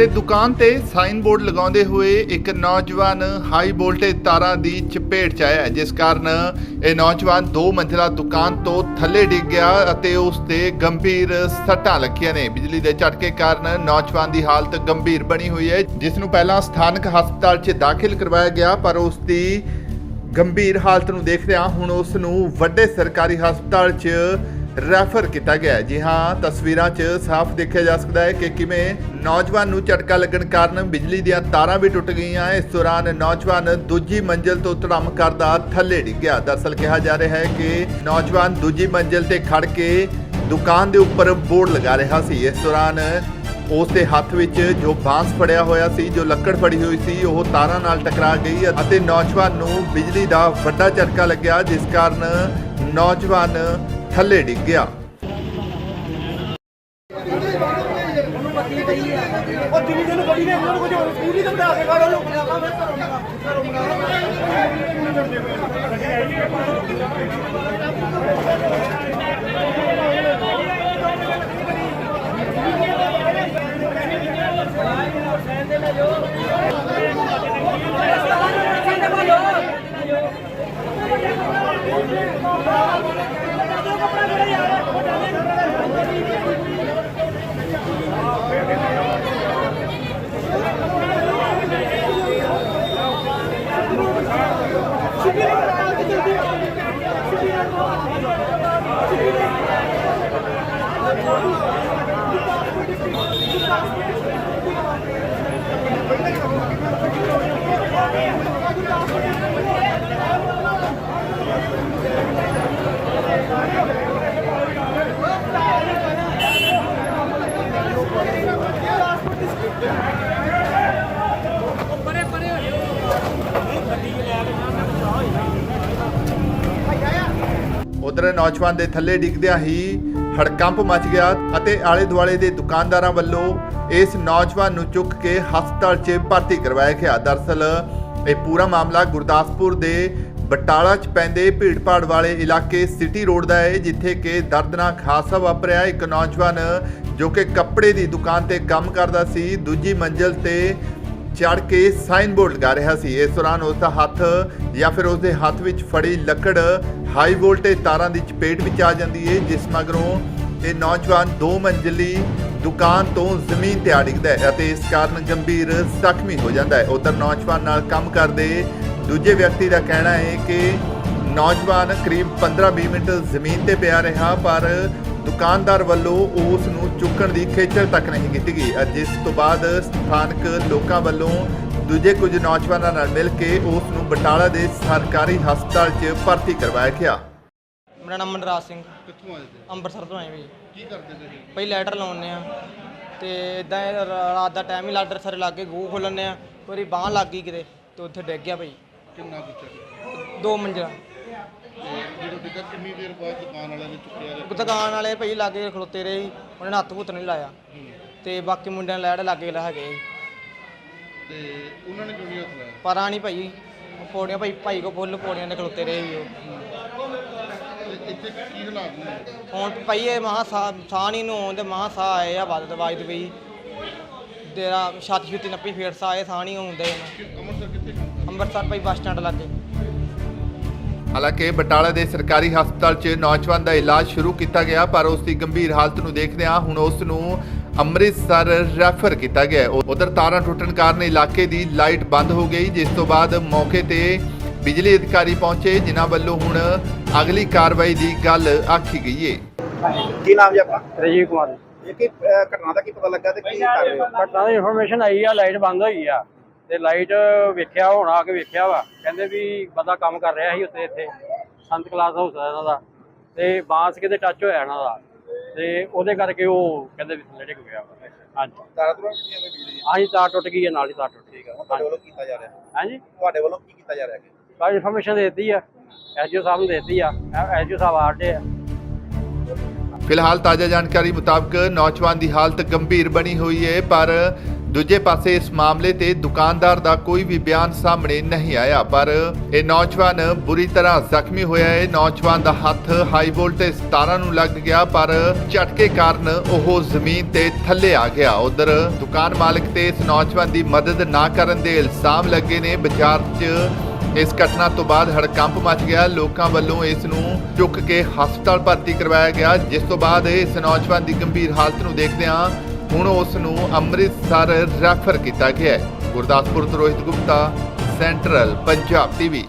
ਤੇ ਦੁਕਾਨ ਤੇ ਸਾਈਨ ਬੋਰਡ ਲਗਾਉਂਦੇ ਹੋਏ ਇੱਕ ਨੌਜਵਾਨ ਹਾਈ ਵੋਲਟੇਜ ਤਾਰਾਂ ਦੀ ਚਪੇਟ 'ਚ ਆਇਆ ਜਿਸ ਕਾਰਨ ਇਹ ਨੌਜਵਾਨ ਦੋ ਮੰਜ਼ਿਲਾ ਦੁਕਾਨ ਤੋਂ ਥੱਲੇ ਡਿੱਗ ਗਿਆ ਅਤੇ ਉਸ ਤੇ ਗੰਭੀਰ ਸੱਟਾਂ ਲੱਗੀਆਂ ਨੇ। ਬਿਜਲੀ ਦੇ ਝਟਕੇ ਕਾਰਨ ਨੌਜਵਾਨ ਦੀ ਹਾਲਤ ਗੰਭੀਰ ਬਣੀ ਹੋਈ ਹੈ, ਜਿਸ ਨੂੰ ਪਹਿਲਾਂ ਸਥਾਨਕ ਹਸਪਤਾਲ 'ਚ ਦਾਖਲ ਕਰਵਾਇਆ ਗਿਆ, ਪਰ ਉਸ ਦੀ ਗੰਭੀਰ ਹਾਲਤ ਨੂੰ ਦੇਖਦਿਆਂ ਹੁਣ ਉਸ ਨੂੰ ਵੱਡੇ ਸਰਕਾਰੀ ਹਸਪਤਾਲ 'ਚ ਰੈਫਰ ਕੀਤਾ ਗਿਆ ਹੈ। ਜੀ ਹਾਂ, ਤਸਵੀਰਾਂ 'ਚ ਸਾਫ਼ ਦੇਖਿਆ ਜਾ ਸਕਦਾ ਹੈ ਕਿ ਕਿਵੇਂ ਨੌਜਵਾਨ ਨੂੰ ਝਟਕਾ ਲੱਗਣ ਕਾਰਨ ਬਿਜਲੀ ਦੀਆਂ ਤਾਰਾਂ ਵੀ ਟੁੱਟ ਗਈਆਂ। ਇਸ ਦੌਰਾਨ ਨੌਜਵਾਨ ਦੂਜੀ ਮੰਜ਼ਿਲ ਤੋਂ ਧੜਮ ਕਰਦਾ ਥੱਲੇ ਡਿੱਗ ਗਿਆ। ਦਰਅਸਲ ਕਿਹਾ ਜਾ ਰਿਹਾ ਹੈ ਕਿ ਨੌਜਵਾਨ ਦੂਜੀ ਮੰਜ਼ਿਲ ਤੇ ਖੜ ਕੇ ਦੁਕਾਨ ਦੇ ਉੱਪਰ ਬੋਰਡ ਲਗਾ ਰਿਹਾ ਸੀ। ਇਸ ਦੌਰਾਨ ਉਸ ਦੇ ਹੱਥ ਵਿੱਚ ਜੋ ਬਾਂਸ ਫੜਿਆ ਹੋਇਆ ਸੀ, ਜੋ ਲੱਕੜ ਫੜੀ ਹੋਈ ਸੀ, ਉਹ ਤਾਰਾਂ ਨਾਲ ਟਕਰਾ ਗਈ ਅਤੇ ਨੌਜਵਾਨ ਨੂੰ ਬਿਜਲੀ ਦਾ ਵੱਡਾ ਝਟਕਾ ਲੱਗਿਆ, ਜਿਸ ਕਾਰਨ ਨੌਜਵਾਨ ਥੱਲੇ ਡਿੱਗ ਗਿਆ। ਉਹ ਜਿੰਨੀ ਦਿਨ ਬੜੀ ਨੇ ਉਹਨਾਂ ਨੂੰ ਕੁਝ ਹੋਰ ਸਕੂਲ ਹੀ ਤਾਂ ਬਣਾ ਕੇ ਖੜਾ ਲੋ ਉਧਰ ਨੌਜਵਾਨ ਦੇ ਥੱਲੇ ਡਿੱਗਦਿਆਂ ਹੀ ਹੜਕੰਪ ਮਚ ਗਿਆ ਅਤੇ ਆਲੇ ਦੁਆਲੇ ਦੇ ਦੁਕਾਨਦਾਰਾਂ ਵੱਲੋਂ ਇਸ ਨੌਜਵਾਨ ਨੂੰ ਚੁੱਕ ਕੇ ਹਸਪਤਾਲ 'ਚ ਭਰਤੀ ਕਰਵਾਇਆ ਗਿਆ। ਦਰਅਸਲ, ਇਹ ਪੂਰਾ ਮਾਮਲਾ ਗੁਰਦਾਸਪੁਰ ਦੇ ਬਟਾਲਾ 'ਚ ਪੈਂਦੇ ਭੀੜਪਾੜ ਵਾਲੇ ਇਲਾਕੇ ਸਿਟੀ ਰੋਡ ਦਾ ਹੈ, ਜਿੱਥੇ ਕਿ ਦਰਦਨਾਕ ਹਾਦਸਾ ਵਾਪਰਿਆ। ਇੱਕ ਨੌਜਵਾਨ ਜੋ ਕਿ ਕੱਪੜੇ ਦੀ ਦੁਕਾਨ ਤੇ ਕੰਮ ਕਰਦਾ ਸੀ, ਦੂਜੀ ਮੰਜ਼ਲ ਤੇ ਚੜ ਕੇ ਸਾਈਨ ਬੋਰਡ ਲਗਾ ਰਿਹਾ ਸੀ। ਇਸ ਦੌਰਾਨ ਉਸ ਦਾ ਹੱਥ ਜਾਂ ਫਿਰ ਉਸ ਦੇ ਹੱਥ ਵਿੱਚ ਫੜੀ ਲੱਕੜ ਹਾਈ ਵੋਲਟੇਜ ਤਾਰਾਂ ਦੀ ਚਪੇਟ ਵਿੱਚ ਆ ਜਾਂਦੀ ਹੈ ਜਿਸ ਮਗਰੋਂ ਇਹ ਨੌਜਵਾਨ ਦੋ ਮੰਜ਼ਲੀ ਦੁਕਾਨ ਤੋਂ ਜ਼ਮੀਨ ਤੇ ਆ ਡਿੱਗਦਾ ਹੈ ਅਤੇ ਇਸ ਕਾਰਨ ਗੰਭੀਰ ਜ਼ਖਮੀ ਹੋ ਜਾਂਦਾ ਹੈ। ਉਧਰ ਨੌਜਵਾਨ ਨਾਲ ਕੰਮ ਕਰਦੇ ਦੂਜੇ ਵਿਅਕਤੀ ਦਾ ਕਹਿਣਾ ਹੈ ਕਿ ਨੌਜਵਾਨ ਕਰੀਬ 15-20 ਮਿੰਟ ਜ਼ਮੀਨ ਤੇ ਪਿਆ ਰਿਹਾ, ਪਰ ਦੁਕਾਨਦਾਰ ਵੱਲੋਂ ਉਸ ਨੂੰ ਚੁੱਕਣ ਦੀ ਖੇਚਲ ਤੱਕ ਨਹੀਂ ਕੀਤੀ ਗਈ। ਜਿਸ ਤੋਂ ਬਾਅਦ ਸਥਾਨਕ ਲੋਕਾਂ ਵੱਲੋਂ ਦੂਜੇ ਕੁਝ ਨੌਜਵਾਨਾਂ ਨਾਲ ਮਿਲ ਕੇ ਉਸ ਨੂੰ ਬਟਾਲਾ ਦੇ ਸਰਕਾਰੀ ਹਸਪਤਾਲ 'ਚ ਭਰਤੀ ਕਰਵਾਇਆ ਗਿਆ। ਮੇਰਾ ਨਾਮ ਮਨਰਾਜ ਸਿੰਘ। ਕਿੱਥੋਂ ਆਏ ਅੰਮ੍ਰਿਤਸਰ ਤੋਂ ਆਏ ਵੀ। ਕੀ ਕਰਦੇ ਤੁਸੀਂ? ਪਹਿਲਾਂ ਲੈਟਰ ਲਾਉਣੇ ਆ ਤੇ ਇਦਾਂ ਰਾਤ ਦਾ ਟਾਈਮ ਹੀ ਲੈਟਰ ਸਾਰੇ ਲਾਗੇ ਗੂ ਖੋਲਣੇ ਆ ਕੋਈ ਬਾਹ ਲੱਗ ਗਈ ਕਿਤੇ ਤੇ ਉੱਥੇ ਡਿੱਗ ਗਿਆ ਭਾਈ ਕਿੰਨਾ ਪੁੱਛਿਆ ਦੋ ਮੰਜ਼ਿਲਾ। ਕਿੰਨੀ ਦੇਰ ਬਾਅਦ ਦੁਕਾਨ ਵਾਲਿਆਂ ਨੇ ਚੁੱਕਿਆ ਜਾਂ ਦੁਕਾਨ ਵਾਲੇ ਭਾਈ ਲਾਗੇ ਖਲੋਤੇ ਰਹੇ ਸੀ, ਉਹਨਾਂ ਨੇ ਹੱਥ ਹੁੱਤ ਨਹੀਂ ਲਾਇਆ। ਤੇ ਬਾਕੀ ਮੁੰਡਿਆਂ ਨੇ ਲੈੜ ਲਾਗੇ ਲੈ ਹੈਗੇ ਸੀ। ਤੇ ਉਹਨਾਂ ਨੇ ਕਿਉਂ ਨਹੀਂ ਹੱਥ ਲਾਇਆ? ਪਰ ਨਹੀਂ ਭਾਈ ਉਹ ਪੌੜੀਆਂ ਭਾਈ ਭਾਈ ਕੋ ਫੁੱਲ ਪੌੜੀਆਂ ਦੇ ਖਲੋਤੇ ਰਹੇ ਸੀ ਉਹ। ਤੇ ਇੱਥੇ ਕੀ ਹਾਲਾਤ ਨੇ? ਹੁਣ ਭਾਈ ਇਹ ਮਹਾ ਸਾਹ ਨਹੀਂ ਨੂੰ ਆਉਂਦੇ ਮਹਾ ਸਾਹ ਆਏ ਆ ਵੱਧ ਦਵਾਈ ਦਵਾਈ ਤੇਰਾ ਛਾਤੀ ਛੁੱਤੀ ਨੱਪੀ ਫੇਰ ਸਾਹ ਆਏ ਸਾਹ ਨਹੀਂ ਆਉਂਦੇ ਕਿ ਅੰਮ੍ਰਿਤਸਰ ਕਿੱਥੇ ਕੰਮ ਅੰਮ੍ਰਿਤਸਰ ਭਾਈ ਬੱਸ ਸਟੈਂਡ ਲਾਗੇ। ਹਾਲਾਂਕਿ ਬਟਾਲਾ ਦੇ ਸਰਕਾਰੀ ਹਸਪਤਾਲ 'ਚ ਨੌਜਵਾਨ ਦਾ ਇਲਾਜ ਸ਼ੁਰੂ ਕੀਤਾ ਗਿਆ ਪਰ ਉਸ ਦੀ ਗੰਭੀਰ ਹਾਲਤ ਨੂੰ ਦੇਖਦਿਆਂ ਹੁਣ ਉਸ ਨੂੰ ਅੰਮ੍ਰਿਤਸਰ ਰੈਫਰ ਕੀਤਾ ਗਿਆ ਉਧਰ ਤਾਰਾਂ ਟੁੱਟਣ ਕਾਰਨ ਇਲਾਕੇ ਦੀ ਲਾਈਟ ਬੰਦ ਹੋ ਗਈ ਜਿਸ ਤੋਂ ਬਾਅਦ ਮੌਕੇ ਤੇ ਬਿਜਲੀ ਅਧਿਕਾਰੀ ਪਹੁੰਚੇ ਜਿਨ੍ਹਾਂ ਵੱਲੋਂ ਹੁਣ ਅਗਲੀ ਕਾਰਵਾਈ ਦੀ ਗੱਲ ਆਖੀ ਗਈ ਹੈ ਕੀ ਨਾਮ ਜੀ ਆਪਣਾ? ਰਜੀਵ ਕੁਮਾਰ ਇਹ ਕੀ ਘਟਨਾ ਦਾ ਕੀ ਪਤਾ ਲੱਗਾ ਤੇ ਕੀ ਕਰ ਰਹੇ ਹੋ? ਘਟਨਾ ਦੀ ਇਨਫੋਰਮੇਸ਼ਨ ਆਈ ਆ ਲਾਈਟ ਬੰਦ ਹੋਈ ਆ। ਤੇ ਲਾਈਟ ਵੇਖਿਆ ਹੁਣ ਆ ਕੇ ਵੇਖਿਆ ਵਾ। ਕਹਿੰਦੇ ਵੀ ਬੰਦਾ ਕੰਮ ਕਰ ਰਿਹਾ ਸੀ ਉੱਤੇ ਇੱਥੇ ਸੰਤ ਕਲਾਸ ਹਾਊਸ ਆ ਇਹਨਾਂ ਦਾ। ਤੇ ਬਾਂਸ ਕਿਤੇ ਟੱਚ ਹੋਇਆ ਇਹਨਾਂ ਦਾ। ਤੇ ਉਹਦੇ ਕਰਕੇ ਉਹ ਕਹਿੰਦੇ ਵੀ ਥੱਲੇ ਡਿੱਗ ਗਿਆ ਹਾਂਜੀ। ਤਾਰਾ ਤੁਰਾਂ ਕਿੰਨੀਆਂ ਨੇ ਬਿਜਲੀ ਦੀਆਂ ਆਹੀ ਤਾਰ ਟੁੱਟ ਗਈ ਹੈ ਨਾਲ ਹੀ ਤਾਰ ਟੁੱਟ ਗਈ ਹੁਣ ਤੁਹਾਡੇ ਵੱਲੋਂ ਕੀ ਕੀਤਾ ਜਾ ਰਿਹਾ? ਹਾਂਜੀ। ਤੁਹਾਡੇ ਵੱਲੋਂ ਕੀ ਕੀਤਾ ਜਾ ਰਿਹਾ ਹੈ ਕਾਲ ਇਨਫੋਰਮੇਸ਼ਨ ਦੇ ਦਿੱਤੀ ਆ। ਐਸਜੀਓ ਸਾਹਿਬ ਨੂੰ ਦੇ ਦਿੱਤੀ ਆ। ਐਸਜੀਓ ਸਾਹਿਬ ਆਰਡੇ ਆ। ਫਿਲਹਾਲ ਤਾਜ਼ਾ ਜਾਣਕਾਰੀ ਮੁਤਾਬਕ ਨੌਜਵਾਨ ਦੀ ਹਾਲਤ ਗੰਭੀਰ ਬਣੀ ਹੋਈ ਹੈ, ਪਰ ਦੂਜੇ ਪਾਸੇ ਇਸ ਮਾਮਲੇ ਤੇ ਦੁਕਾਨਦਾਰ ਦਾ ਕੋਈ ਵੀ ਬਿਆਨ ਸਾਹਮਣੇ ਨਹੀਂ ਆਇਆ। ਪਰ ਇਹ ਨੌਜਵਾਨ ਬੁਰੀ ਤਰ੍ਹਾਂ ਜ਼ਖਮੀ ਹੋਇਆ ਹੈ। ਨੌਜਵਾਨ ਦਾ ਹੱਥ ਹਾਈ ਵੋਲਟੇਜ ਤਾਰਾਂ ਨੂੰ ਲੱਗ ਗਿਆ, ਪਰ ਝਟਕੇ ਕਾਰਨ ਉਹ ਜ਼ਮੀਨ ਤੇ ਥੱਲੇ ਆ ਗਿਆ। ਉਧਰ ਦੁਕਾਨ ਮਾਲਕ ਤੇ ਇਸ ਨੌਜਵਾਨ ਦੀ ਮਦਦ ਨਾ ਕਰਨ ਦੇ ਇਲਜ਼ਾਮ ਲੱਗੇ ਨੇ। ਬਾਜ਼ਾਰ 'ਚ ਇਸ ਘਟਨਾ ਤੋਂ ਬਾਅਦ ਹੜਕੰਪ ਮਚ ਗਿਆ। ਲੋਕਾਂ ਵੱਲੋਂ ਇਸ ਨੂੰ ਚੁੱਕ ਕੇ ਹਸਪਤਾਲ ਭਰਤੀ ਕਰਵਾਇਆ ਗਿਆ। ਜਿਸ ਤੋਂ ਬਾਅਦ ਇਸ ਨੌਜਵਾਨ ਦੀ ਗੰਭੀਰ ਹਾਲਤ ਨੂੰ ਦੇਖਦਿਆਂ ਹੁਣ ਉਸ ਨੂੰ ਅੰਮ੍ਰਿਤਸਰ ਰੈਫਰ ਕੀਤਾ ਗਿਆ ਹੈ। ਗੁਰਦਾਸਪੁਰ ਤੋਂ ਰੋਹਿਤ ਗੁਪਤਾ, ਸੈਂਟਰਲ ਪੰਜਾਬ ਟੀਵੀ।